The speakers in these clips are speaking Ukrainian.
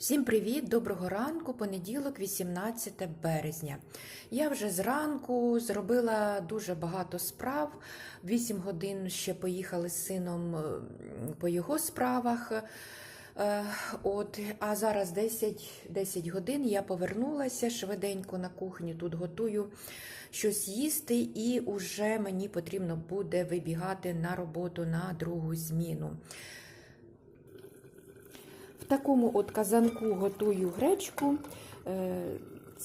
Всім привіт, доброго ранку, понеділок, 18 березня. Я вже зранку зробила дуже багато справ. 8 годин ще поїхали з сином е, по його справах. Е, От, а зараз 10, 10 годин я повернулася швиденько на кухню, тут готую щось їсти, і вже мені потрібно буде вибігати на роботу на другу зміну. Такому от казанку готую гречку. Е,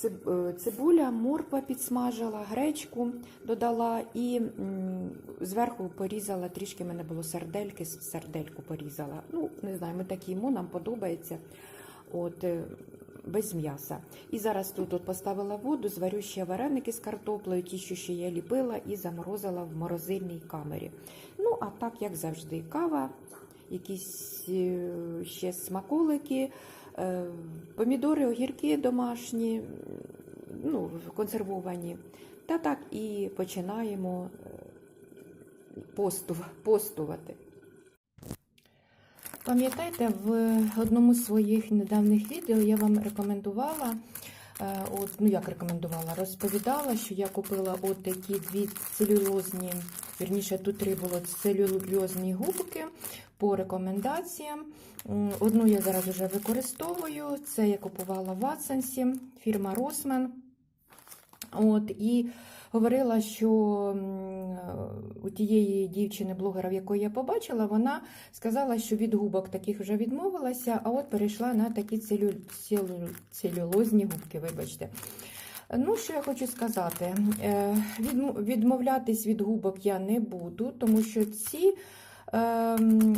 е, Цибуля, морква підсмажила, гречку додала і зверху порізала, трішки в мене було сардельки, сардельку порізала. Ну, не знаю, ми так їмо, нам подобається. От, е, без м'яса. І зараз тут от поставила воду, зварю ще вареники з картоплею, ті, що ще я ліпила, і заморозила в морозильній камері. Ну, а так, як завжди, кава, якісь е, ще смаколики, е, помідори, огірки домашні, ну, консервовані. Та так і починаємо е, постувати. Пам'ятаєте, в одному з своїх недавніх відео я вам рекомендувала, от, ну як рекомендувала, розповідала, що я купила от такі дві целюлозні, вірніше, тут три було целюлозні губки по рекомендаціям. Одну я зараз вже використовую. Це я купувала в Ватсенсі, фірма Росмен. От, і говорила, що у тієї дівчини-блогера, в якої я побачила, вона сказала, що від губок таких вже відмовилася, а от перейшла на такі целю... целю... целюлозні губки, вибачте. Ну, що я хочу сказати, Е, відмовлятись від губок я не буду, тому що ці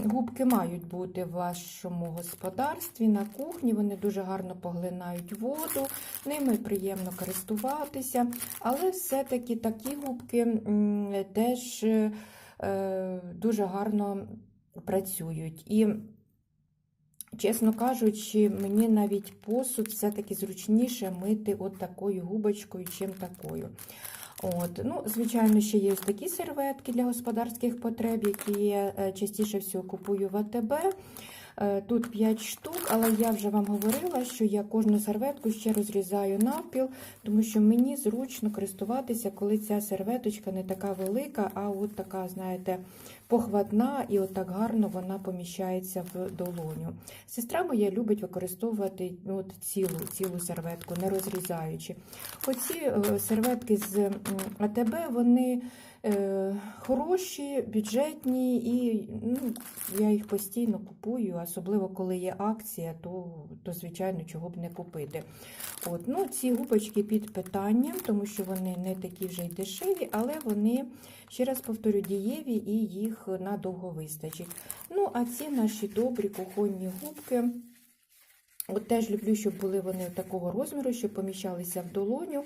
губки мають бути в вашому господарстві на кухні. Вони дуже гарно поглинають воду, ними приємно користуватися, але все-таки такі губки теж е, дуже гарно працюють. І, чесно кажучи, мені навіть посуд все-таки зручніше мити от такою губочкою, чим такою. От. Ну, Звичайно, ще є такі серветки для господарських потреб, які я е, частіше всього купую в АТБ. Е, Тут 5 штук, але я вже вам говорила, що я кожну серветку ще розрізаю навпіл, тому що мені зручно користуватися, коли ця серветочка не така велика, а от така, знаєте, похватна і от так гарно вона поміщається в долоню. Сестра моя любить використовувати от цілу, цілу серветку, не розрізаючи. Оці е, серветки з АТБ, вони е, хороші, бюджетні, і ну, я їх постійно купую, особливо коли є акція, то, то звичайно, чого б не купити. От, ну, ці губочки під питанням, тому що вони не такі вже й дешеві, але вони, ще раз повторю, дієві і їх надовго вистачить. Ну, а ці наші добрі кухонні губки. От теж люблю, щоб були вони такого розміру, щоб поміщалися в долоню.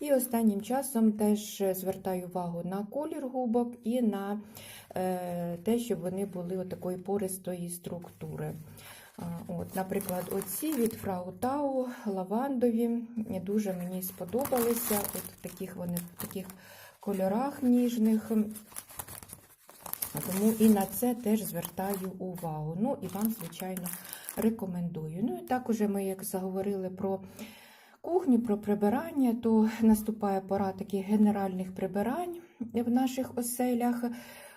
І останнім часом теж звертаю увагу на колір губок і на е, те, щоб вони були такої пористої структури. От, Наприклад, оці від Frau Tau, лавандові, дуже мені сподобалися. От таких вони в таких кольорах ніжних. Тому і на це теж звертаю увагу. Ну і вам, звичайно, рекомендую. Ну і так уже ми, як заговорили про кухню, про прибирання, то наступає пора таких генеральних прибирань в наших оселях.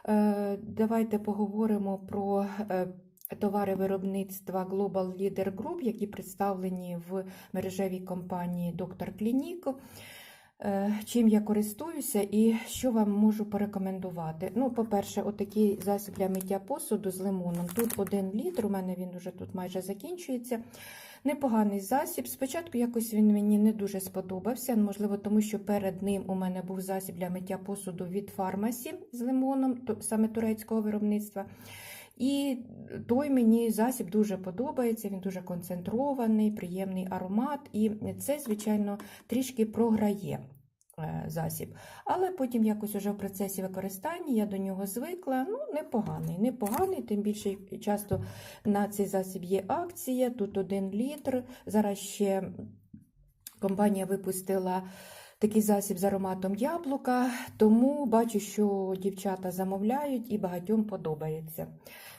Е, Давайте поговоримо про е, товари виробництва Global Leader Group, які представлені в мережевій компанії Доктор Клінік. Е, Чим я користуюся і що вам можу порекомендувати. Ну, по-перше, отакий засіб для миття посуду з лимоном. Тут один літр, у мене він вже тут майже закінчується. Непоганий засіб. Спочатку якось він мені не дуже сподобався, можливо, тому що перед ним у мене був засіб для миття посуду від фармасі з лимоном, саме турецького виробництва. І той мені засіб дуже подобається, він дуже концентрований, приємний аромат, і це, звичайно, трішки програє е, засіб. Але потім якось уже в процесі використання я до нього звикла. Ну, непоганий, непоганий, тим більше часто на цей засіб є акція, тут один літр. Зараз ще компанія випустила такий засіб з ароматом яблука, тому бачу, що дівчата замовляють і багатьом подобається.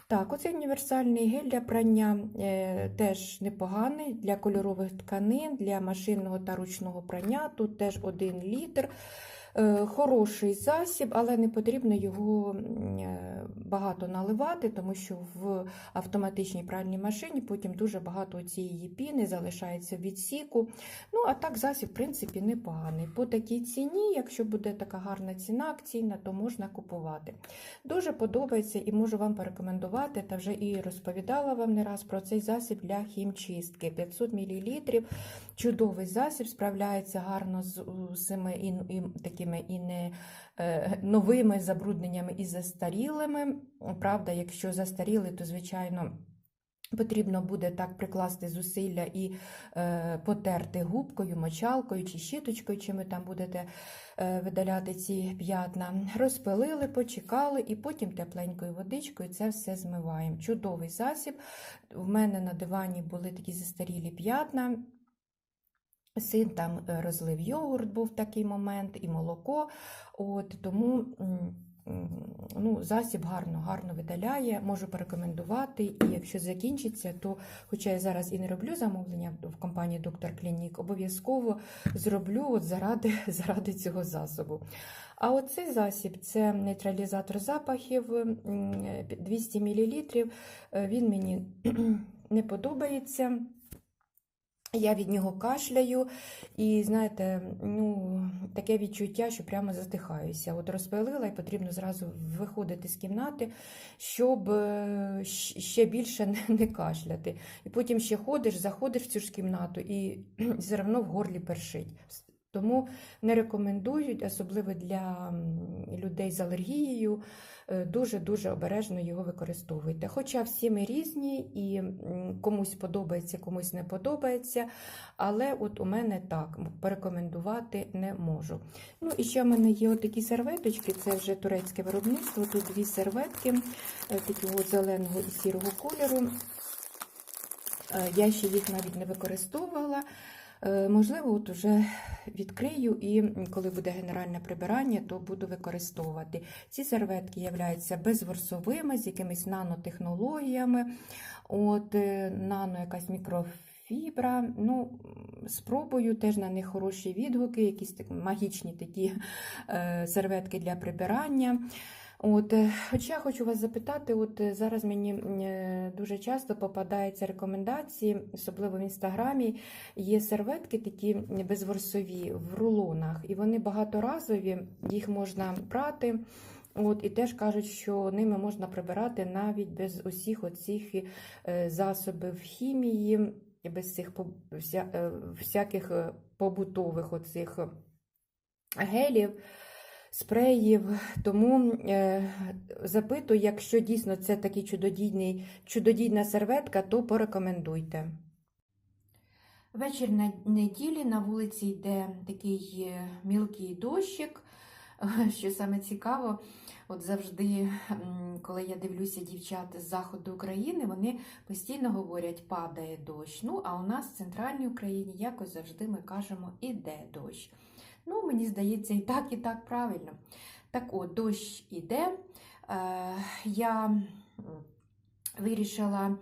Так, оцей універсальний гель для прання е, теж непоганий для кольорових тканин, для машинного та ручного прання. Тут теж 1 літр. Е, Хороший засіб, але не потрібно його е, багато наливати, тому що в автоматичній пральній машині потім дуже багато цієї піни залишається в відсіку. Ну, а так засіб, в принципі, непоганий. По такій ціні, якщо буде така гарна ціна акційна, то можна купувати. Дуже подобається і можу вам порекомендувати, та вже і розповідала вам не раз про цей засіб для хімчистки. 500 мл. Чудовий засіб, справляється гарно з усіми і, і такими і не е, новими забрудненнями і застарілими. Правда, якщо застаріли, то звичайно. Потрібно буде так прикласти зусилля і е, потерти губкою, мочалкою чи щіточкою, чим ви там будете е, видаляти ці п'ятна. Розпилили, почекали і потім тепленькою водичкою це все змиваємо. Чудовий засіб. В мене на дивані були такі застарілі п'ятна. Син там е, розлив йогурт, був такий момент, і молоко. От, Тому ну, засіб гарно, гарно видаляє, можу порекомендувати. І якщо закінчиться, то, хоча я зараз і не роблю замовлення в компанії Доктор Клінік, обов'язково зроблю от заради, заради цього засобу. А оцей засіб це нейтралізатор запахів 200 мл. Він мені не подобається. Я від нього кашляю, і знаєте, ну таке відчуття, що прямо задихаюся. От розпилила, і потрібно зразу виходити з кімнати, щоб е, ще більше не кашляти. І потім ще ходиш, заходиш в цю ж кімнату, і все одно в горлі першить. Тому не рекомендують, особливо для людей з алергією, дуже-дуже обережно його використовуйте. Хоча всі ми різні, і комусь подобається, комусь не подобається. Але от у мене так порекомендувати не можу. Ну і ще в мене є отакі серветочки, це вже турецьке виробництво. Тут дві серветки е, такого зеленого і сірого кольору. Е, Я ще їх навіть не використовувала. Е, Можливо, от уже відкрию і коли буде генеральне прибирання, то буду використовувати. Ці серветки являються безворсовими, з якимись нанотехнологіями. От, е, нано якась мікрофібра. Ну, спробую теж на них хороші відгуки, якісь так, магічні такі е, серветки для прибирання. От, е, Хоча хочу вас запитати, от е, зараз мені е, дуже часто попадаються рекомендації, особливо в інстаграмі, є серветки такі безворсові в рулонах, і вони багаторазові, їх можна прати. От, і теж кажуть, що ними можна прибирати навіть без усіх оцих засобів хімії, без цих всяких побутових оцих гелів спреїв. Тому е, запитую, якщо дійсно це такий чудодійна серветка, то порекомендуйте. Вечір на неділі на вулиці йде такий е, мілкий дощик. Що саме цікаво, от завжди, коли я дивлюся дівчат з заходу України, вони постійно говорять, падає дощ. Ну, а у нас в центральній Україні якось завжди ми кажемо, іде дощ. Ну, мені здається, і так, і так правильно. Так от, дощ іде. Е, я вирішила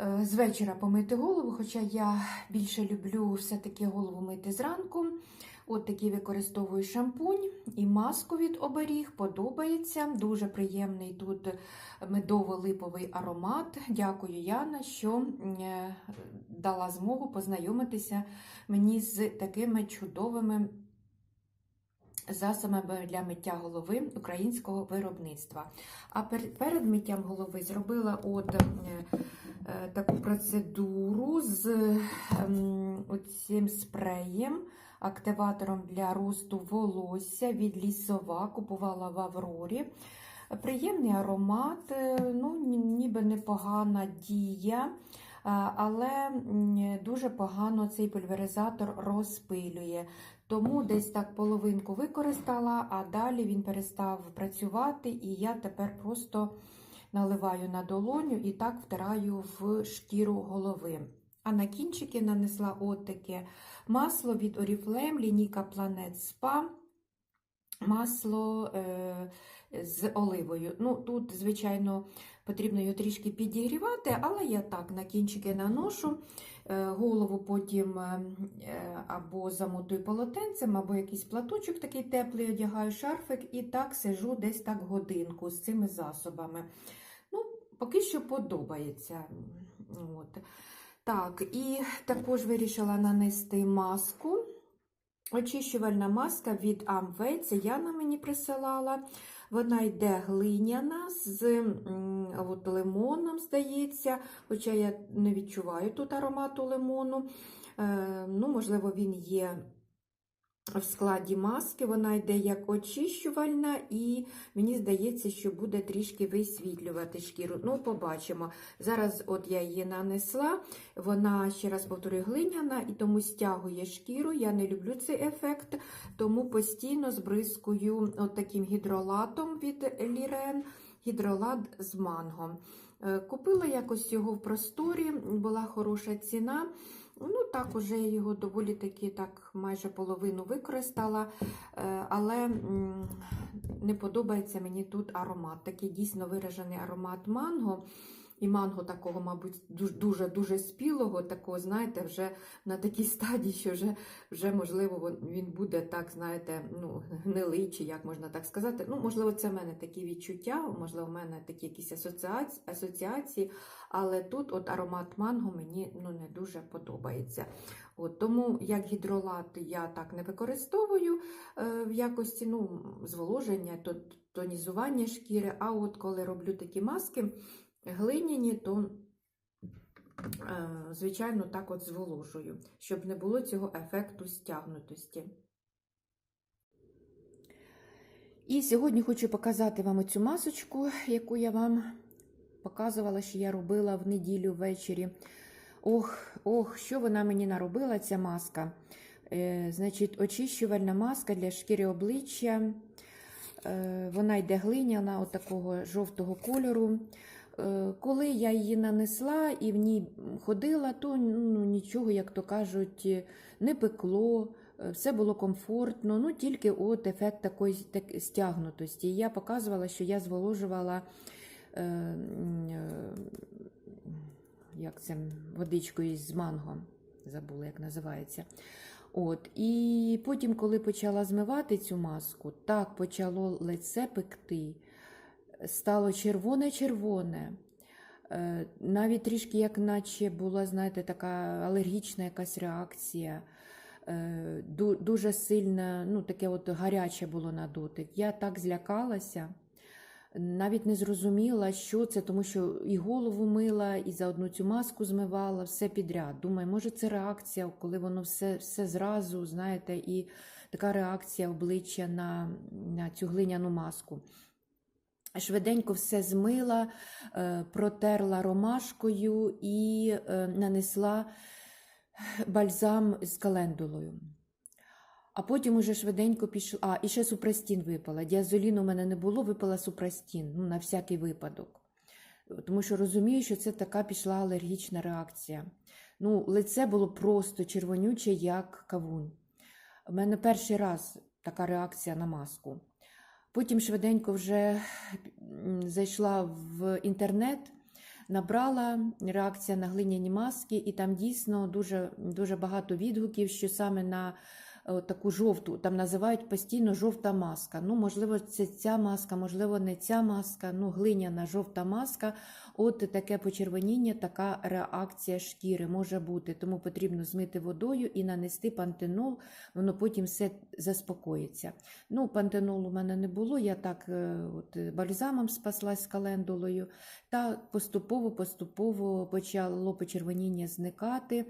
е, з вечора помити голову, хоча я більше люблю все-таки голову мити зранку. От такий використовую шампунь і маску від оберіг. Подобається. Дуже приємний тут медово-липовий аромат. Дякую, Яна, що е, дала змогу познайомитися мені з такими чудовими засобами для миття голови українського виробництва. А перед миттям голови зробила от е, е, таку процедуру з ем, оцим спреєм, активатором для росту волосся від лісова. Купувала в Аврорі. Приємний аромат, е, ну, ніби непогана дія. Але дуже погано цей пульверизатор розпилює. Тому десь так половинку використала, а далі він перестав працювати, і я тепер просто наливаю на долоню і так втираю в шкіру голови. А на кінчики нанесла от таке масло від Oriflame, лінійка Planet Spa, масло е, з оливою. Ну, Тут, звичайно, потрібно його трішки підігрівати, але я так на кінчики наношу, е, голову потім е, е, або замотую полотенцем, або якийсь платочок такий теплий, одягаю шарфик і так сижу десь так годинку з цими засобами. Ну, Поки що подобається. От. Так, і також вирішила нанести маску. Очищувальна маска від Amway, це Яна мені присилала. Вона йде глиняна з от, лимоном, здається, хоча я не відчуваю тут аромату лимону. Е, ну, Можливо, він є в складі маски. Вона йде як очищувальна, і мені здається, що буде трішки висвітлювати шкіру. Ну, побачимо. Зараз от я її нанесла, вона, ще раз повторюю, глиняна, і тому стягує шкіру. Я не люблю цей ефект, тому постійно збризкую от таким гідролатом від Лірен, гідролат з манго. Е, Купила якось його в просторі, була хороша ціна. Ну, так, уже його доволі таки так майже половину використала, Е, але не подобається мені тут аромат. Такий дійсно виражений аромат манго. І манго такого, мабуть, дуже-дуже спілого, такого, знаєте, вже на такій стадії, що вже, вже можливо, він буде так, знаєте, ну, гнилий, чи як можна так сказати. Ну, можливо, це в мене такі відчуття, можливо, в мене такі якісь асоціації, асоціації але тут от аромат манго мені ну, не дуже подобається. От, тому як гідролат я так не використовую е, в якості ну, зволоження, тонізування шкіри, а от коли роблю такі маски глиняні, то е, звичайно так от зволожую, щоб не було цього ефекту стягнутості. І сьогодні хочу показати вам оцю масочку, яку я вам показувала, що я робила в неділю ввечері. Ох, ох, що вона мені наробила, ця маска. Е, значить, очищувальна маска для шкіри обличчя. Е, вона йде глиняна, от такого жовтого кольору. Е, коли я її нанесла і в ній ходила, то ну, нічого, як то кажуть, не пекло, е, все було комфортно, ну тільки от ефект такої так, стягнутості. Я показувала, що я зволожувала е, е, як це, водичкою з манго, забула, як називається. От, І потім, коли почала змивати цю маску, так почало лице пекти, стало червоне-червоне. Е, Навіть трішки, як наче була, знаєте, така алергічна якась реакція. Е, Дуже сильне, ну, таке от гаряче було на дотик. Я так злякалася, навіть не зрозуміла, що це, тому що і голову мила, і заодно цю маску змивала, все підряд. Думаю, може, це реакція, коли воно все, все зразу, знаєте, і така реакція обличчя на, на цю глиняну маску. Швиденько все змила, е, протерла ромашкою і е, нанесла бальзам з календулою. А потім уже швиденько пішла. А, і ще супрастін випала. Діазоліну у мене не було, випала супрастін, ну, на всякий випадок. Тому що розумію, що це така пішла алергічна реакція. Ну, лице було просто червонюче, як кавун. У мене перший раз така реакція на маску. Потім швиденько вже зайшла в інтернет, набрала реакція на глиняні маски, і там дійсно дуже, дуже багато відгуків, що саме на таку жовту, там називають постійно жовта маска. Ну, можливо, це ця маска, можливо, не ця маска, ну, глиняна жовта маска. От таке почервоніння, така реакція шкіри може бути. Тому потрібно змити водою і нанести пантенол, воно потім все заспокоїться. Ну, пантенолу у мене не було, я так е, от, е, бальзамом спаслась календулою, та поступово-поступово почало почервоніння зникати,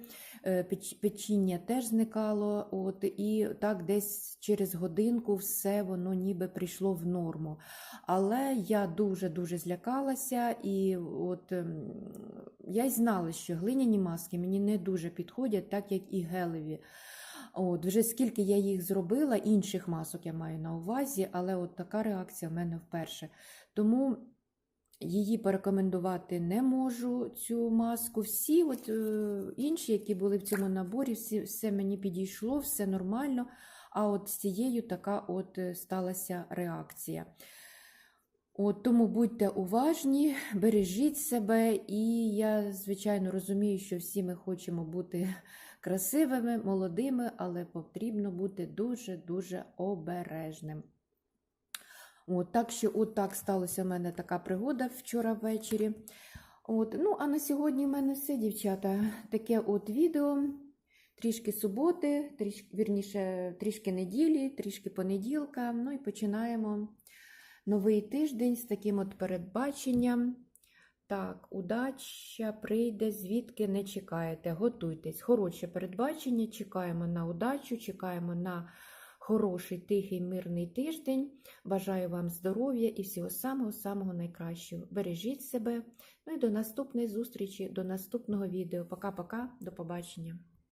е, печіння теж зникало, от, і так десь через годинку все воно ніби прийшло в норму. Але я дуже-дуже злякалася, і от ем, я й знала, що глиняні маски мені не дуже підходять, так як і гелеві. От, вже скільки я їх зробила, інших масок я маю на увазі, але от така реакція в мене вперше. Тому Її порекомендувати не можу, цю маску. Всі от, е, інші, які були в цьому наборі, всі, все мені підійшло, все нормально. А от з цією така от е, сталася реакція. От, тому будьте уважні, бережіть себе, і я, звичайно, розумію, що всі ми хочемо бути красивими, молодими, але потрібно бути дуже-дуже обережним. От, так що от так сталося в мене така пригода вчора ввечері. От, ну, а на сьогодні в мене все, дівчата. Таке от відео. Трішки суботи, трішки, вірніше, трішки неділі, трішки понеділка. Ну і починаємо новий тиждень з таким от передбаченням. Так, удача прийде, звідки не чекаєте. Готуйтесь. Хороше передбачення. Чекаємо на удачу, чекаємо на хороший, тихий, мирний тиждень. Бажаю вам здоров'я і всього самого-самого найкращого. Бережіть себе. Ну і до наступної зустрічі, до наступного відео. Пока-пока, до побачення.